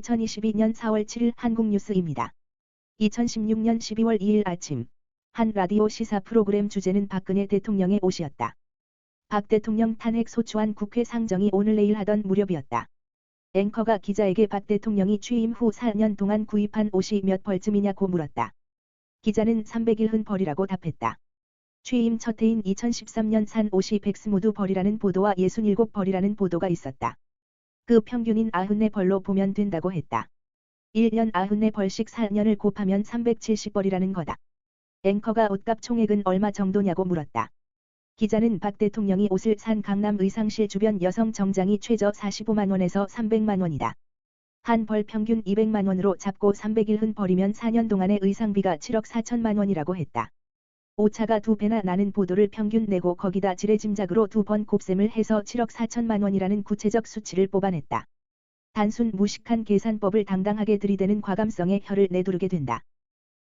2022년 4월 7일 한국뉴스입니다. 2016년 12월 2일 아침 한 라디오 시사 프로그램 주제는 박근혜 대통령의 옷이었다. 박 대통령 탄핵 소추안 국회 상정이 오늘 내일 하던 무렵이었다. 앵커가 기자에게 박 대통령이 취임 후 4년 동안 구입한 옷이 몇 벌쯤이냐고 물었다. 기자는 300일 흔 벌이라고 답했다. 취임 첫 해인 2013년 산 옷이 120벌이라는 보도와 67 벌이라는 보도가 있었다. 그 평균인 94벌로 보면 된다고 했다. 1년 94벌씩 4년을 곱하면 370벌이라는 거다. 앵커가 옷값 총액은 얼마 정도냐고 물었다. 기자는 박 대통령이 옷을 산 강남 의상실 주변 여성 정장이 최저 45만원에서 300만원이다. 한 벌 평균 200만원으로 잡고 300일 흔 벌이면 4년 동안의 의상비가 7억 4천만원이라고 했다. 오차가 두 배나 나는 보도를 평균 내고 거기다 지레짐작으로 두 번 곱셈을 해서 7억 4천만 원이라는 구체적 수치를 뽑아냈다. 단순 무식한 계산법을 당당하게 들이대는 과감성에 혀를 내두르게 된다.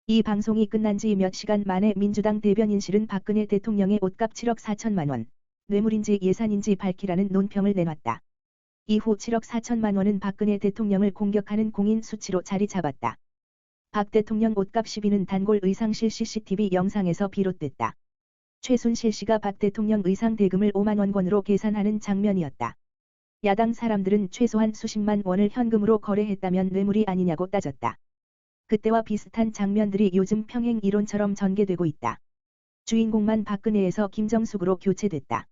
이 방송이 끝난 지 몇 시간 만에 민주당 대변인실은 박근혜 대통령의 옷값 7억 4천만 원, 뇌물인지 예산인지 밝히라는 논평을 내놨다. 이후 7억 4천만 원은 박근혜 대통령을 공격하는 공인 수치로 자리 잡았다. 박 대통령 옷값 시비는 단골 의상실 CCTV 영상에서 비롯됐다. 최순실 씨가 박 대통령 의상 대금을 5만 원권으로 계산하는 장면이었다. 야당 사람들은 최소한 수십만 원을 현금으로 거래했다면 뇌물이 아니냐고 따졌다. 그때와 비슷한 장면들이 요즘 평행 이론처럼 전개되고 있다. 주인공만 박근혜에서 김정숙으로 교체됐다.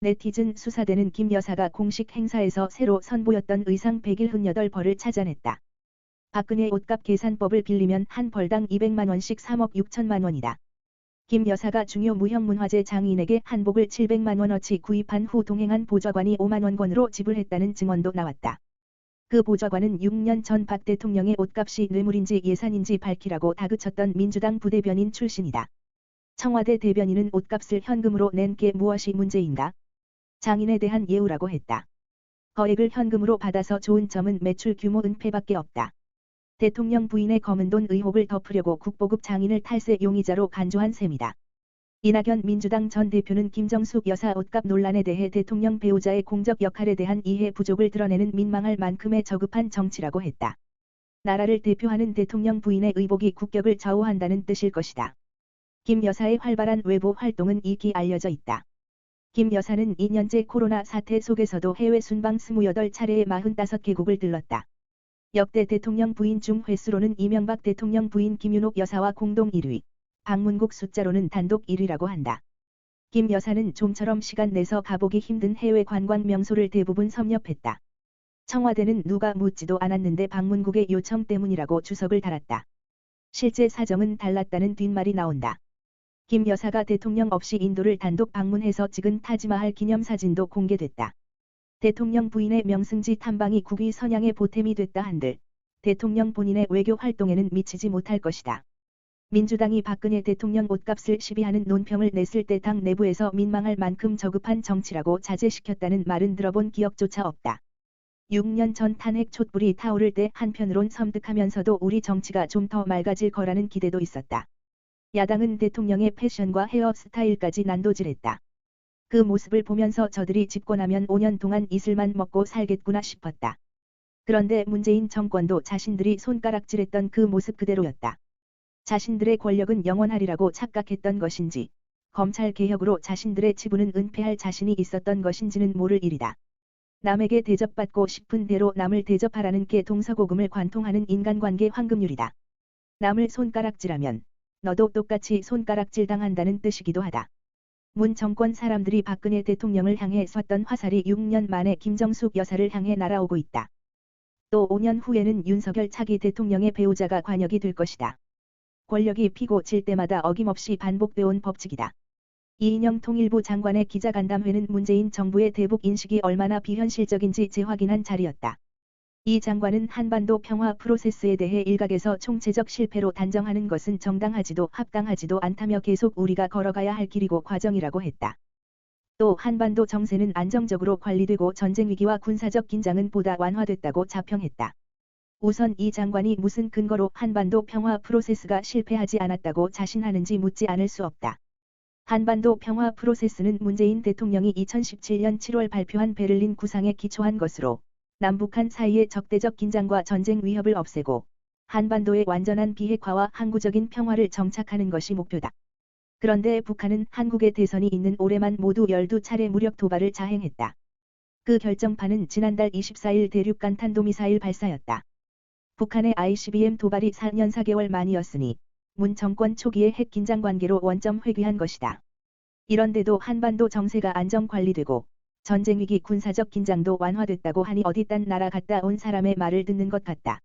네티즌 수사대는 김 여사가 공식 행사에서 새로 선보였던 의상 100일 흔 8벌을 찾아냈다. 박근혜 옷값 계산법을 빌리면 한 벌당 200만원씩 3억 6천만 원이다. 김 여사가 중요 무형문화재 장인에게 한복을 700만원어치 구입한 후 동행한 보좌관이 5만원권으로 지불했다는 증언도 나왔다. 그 보좌관은 6년 전 박 대통령의 옷값이 뇌물인지 예산인지 밝히라고 다그쳤던 민주당 부대변인 출신이다. 청와대 대변인은 옷값을 현금으로 낸 게 무엇이 문제인가? 장인에 대한 예우라고 했다. 거액을 현금으로 받아서 좋은 점은 매출 규모 은폐밖에 없다. 대통령 부인의 검은 돈 의혹을 덮으려고 국보급 장인을 탈세 용의자로 간주한 셈이다. 이낙연 민주당 전 대표는 김정숙 여사 옷값 논란에 대해 대통령 배우자의 공적 역할에 대한 이해 부족을 드러내는 민망할 만큼의 저급한 정치라고 했다. 나라를 대표하는 대통령 부인의 의복이 국격을 좌우한다는 뜻일 것이다. 김 여사의 활발한 외부 활동은 이기 알려져 있다. 김 여사는 2년째 코로나 사태 속에서도 해외 순방 28차례에 45개국을 들렀다. 역대 대통령 부인 중 횟수로는 이명박 대통령 부인 김윤옥 여사와 공동 1위, 방문국 숫자로는 단독 1위라고 한다. 김 여사는 좀처럼 시간 내서 가보기 힘든 해외 관광 명소를 대부분 섭렵했다. 청와대는 누가 묻지도 않았는데 방문국의 요청 때문이라고 주석을 달았다. 실제 사정은 달랐다는 뒷말이 나온다. 김 여사가 대통령 없이 인도를 단독 방문해서 찍은 타지마할 기념사진도 공개됐다. 대통령 부인의 명승지 탐방이 국위 선양의 보탬이 됐다 한들 대통령 본인의 외교 활동에는 미치지 못할 것이다. 민주당이 박근혜 대통령 옷값을 시비하는 논평을 냈을 때 당 내부에서 민망할 만큼 저급한 정치라고 자제시켰다는 말은 들어본 기억조차 없다. 6년 전 탄핵 촛불이 타오를 때 한편으론 섬뜩하면서도 우리 정치가 좀 더 맑아질 거라는 기대도 있었다. 야당은 대통령의 패션과 헤어 스타일까지 난도질했다. 그 모습을 보면서 저들이 집권하면 5년 동안 이슬만 먹고 살겠구나 싶었다. 그런데 문재인 정권도 자신들이 손가락질했던 그 모습 그대로였다. 자신들의 권력은 영원하리라고 착각했던 것인지, 검찰 개혁으로 자신들의 지분은 은폐할 자신이 있었던 것인지는 모를 일이다. 남에게 대접받고 싶은 대로 남을 대접하라는 게 동서고금을 관통하는 인간관계 황금률이다. 남을 손가락질하면 너도 똑같이 손가락질 당한다는 뜻이기도 하다. 문 정권 사람들이 박근혜 대통령을 향해 쐈던 화살이 6년 만에 김정숙 여사를 향해 날아오고 있다. 또 5년 후에는 윤석열 차기 대통령의 배우자가 관역이 될 것이다. 권력이 피고 질 때마다 어김없이 반복되온 법칙이다. 이인영 통일부 장관의 기자간담회는 문재인 정부의 대북 인식이 얼마나 비현실적인지 재확인한 자리였다. 이 장관은 한반도 평화 프로세스에 대해 일각에서 총체적 실패로 단정하는 것은 정당하지도 합당하지도 않다며 계속 우리가 걸어가야 할 길이고 과정이라고 했다. 또 한반도 정세는 안정적으로 관리되고 전쟁 위기와 군사적 긴장은 보다 완화됐다고 자평했다. 우선 이 장관이 무슨 근거로 한반도 평화 프로세스가 실패하지 않았다고 자신하는지 묻지 않을 수 없다. 한반도 평화 프로세스는 문재인 대통령이 2017년 7월 발표한 베를린 구상에 기초한 것으로 남북한 사이의 적대적 긴장과 전쟁 위협을 없애고 한반도의 완전한 비핵화와 항구적인 평화를 정착하는 것이 목표다. 그런데 북한은 한국의 대선이 있는 올해만 모두 12차례 무력 도발을 자행했다. 그 결정판은 지난달 24일 대륙간 탄도미사일 발사였다. 북한의 ICBM 도발이 4년 4개월 만이었으니 문 정권 초기의 핵 긴장 관계로 원점 회귀한 것이다. 이런데도 한반도 정세가 안정 관리되고 전쟁 위기 군사적 긴장도 완화됐다고 하니 어디 딴 나라 갔다 온 사람의 말을 듣는 것 같다.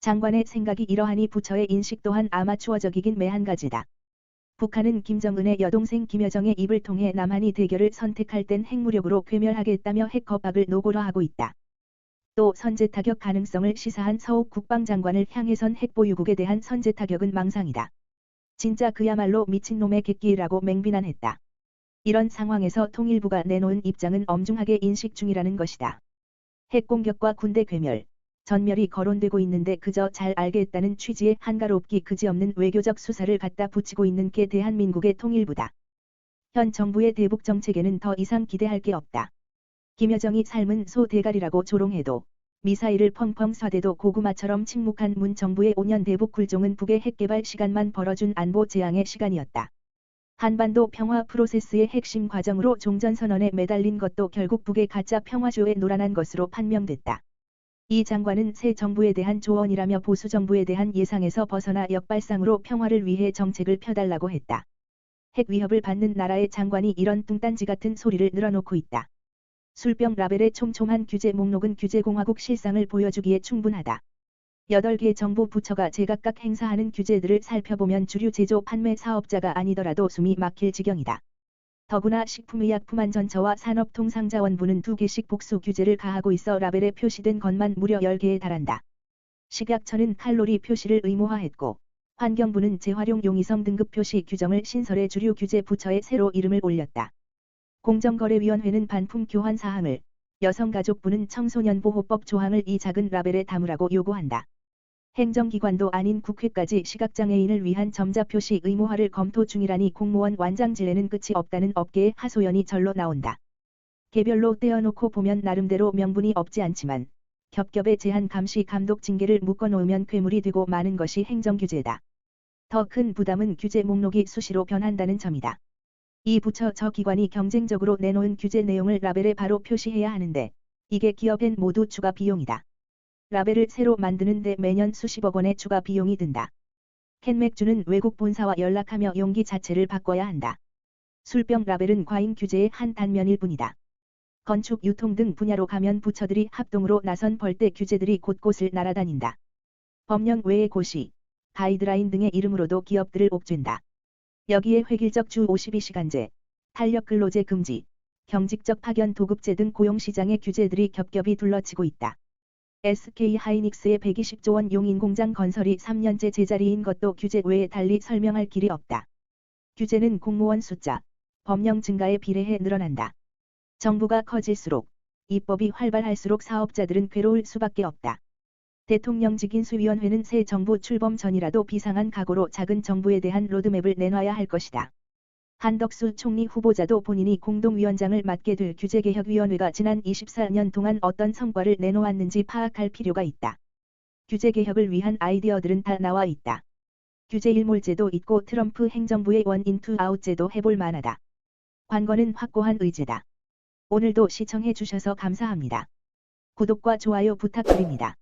장관의 생각이 이러하니 부처의 인식 또한 아마추어적이긴 매한 가지다. 북한은 김정은의 여동생 김여정의 입을 통해 남한이 대결을 선택할 땐 핵무력으로 괴멸하겠다며 핵 겁박을 노골화하고 있다. 또 선제 타격 가능성을 시사한 서욱 국방장관을 향해선 핵보유국에 대한 선제 타격은 망상이다. 진짜 그야말로 미친놈의 객기라고 맹비난했다. 이런 상황에서 통일부가 내놓은 입장은 엄중하게 인식 중이라는 것이다. 핵공격과 군대 괴멸, 전멸이 거론되고 있는데 그저 잘 알겠다는 취지의 한가롭기 그지없는 외교적 수사를 갖다 붙이고 있는 게 대한민국의 통일부다. 현 정부의 대북 정책에는 더 이상 기대할 게 없다. 김여정이 삶은 소 대가리라고 조롱해도 미사일을 펑펑 쏴대도 고구마처럼 침묵한 문 정부의 5년 대북 굴종은 북의 핵개발 시간만 벌어준 안보 재앙의 시간이었다. 한반도 평화 프로세스의 핵심 과정으로 종전선언에 매달린 것도 결국 북의 가짜 평화주에 노란한 것으로 판명됐다. 이 장관은 새 정부에 대한 조언이라며 보수 정부에 대한 예상에서 벗어나 역발상으로 평화를 위해 정책을 펴달라고 했다. 핵 위협을 받는 나라의 장관이 이런 뚱딴지 같은 소리를 늘어놓고 있다. 술병 라벨의 촘촘한 규제 목록은 규제공화국 실상을 보여주기에 충분하다. 8개 정부 부처가 제각각 행사하는 규제들을 살펴보면 주류 제조 판매 사업자가 아니더라도 숨이 막힐 지경이다. 더구나 식품의약품안전처와 산업통상자원부는 두 개씩 복수 규제를 가하고 있어 라벨에 표시된 것만 무려 10개에 달한다. 식약처는 칼로리 표시를 의무화했고 환경부는 재활용 용이성 등급 표시 규정을 신설해 주류 규제 부처에 새로 이름을 올렸다. 공정거래위원회는 반품 교환 사항을, 여성가족부는 청소년보호법 조항을 이 작은 라벨에 담으라고 요구한다. 행정기관도 아닌 국회까지 시각장애인을 위한 점자표시 의무화를 검토 중이라니 공무원 완장질에는 끝이 없다는 업계의 하소연이 절로 나온다. 개별로 떼어놓고 보면 나름대로 명분이 없지 않지만 겹겹의 제한 감시 감독 징계를 묶어놓으면 괴물이 되고 마는 것이 행정규제다. 더 큰 부담은 규제 목록이 수시로 변한다는 점이다. 이 부처 저 기관이 경쟁적으로 내놓은 규제 내용을 라벨에 바로 표시해야 하는데 이게 기업엔 모두 추가 비용이다. 라벨을 새로 만드는데 매년 수십억 원의 추가 비용이 든다. 캔맥주는 외국 본사와 연락하며 용기 자체를 바꿔야 한다. 술병 라벨은 과잉 규제의 한 단면일 뿐이다. 건축 유통 등 분야로 가면 부처들이 합동으로 나선 벌떼 규제들이 곳곳을 날아다닌다. 법령 외의 고시, 가이드라인 등의 이름으로도 기업들을 옥죄다 여기에 획일적 주 52시간제, 탄력 근로제 금지, 경직적 파견 도급제 등 고용시장의 규제들이 겹겹이 둘러치고 있다. SK 하이닉스의 120조 원 용인 공장 건설이 3년째 제자리인 것도 규제 외에 달리 설명할 길이 없다. 규제는 공무원 숫자, 법령 증가에 비례해 늘어난다. 정부가 커질수록 입법이 활발할수록 사업자들은 괴로울 수밖에 없다. 대통령직인수위원회는 새 정부 출범 전이라도 비상한 각오로 작은 정부에 대한 로드맵을 내놔야 할 것이다. 한덕수 총리 후보자도 본인이 공동위원장을 맡게 될 규제개혁위원회가 지난 24년 동안 어떤 성과를 내놓았는지 파악할 필요가 있다. 규제개혁을 위한 아이디어들은 다 나와 있다. 규제일몰제도 있고 트럼프 행정부의 원인투 아웃제도 해볼 만하다. 관건은 확고한 의제다. 오늘도 시청해 주셔서 감사합니다. 구독과 좋아요 부탁드립니다.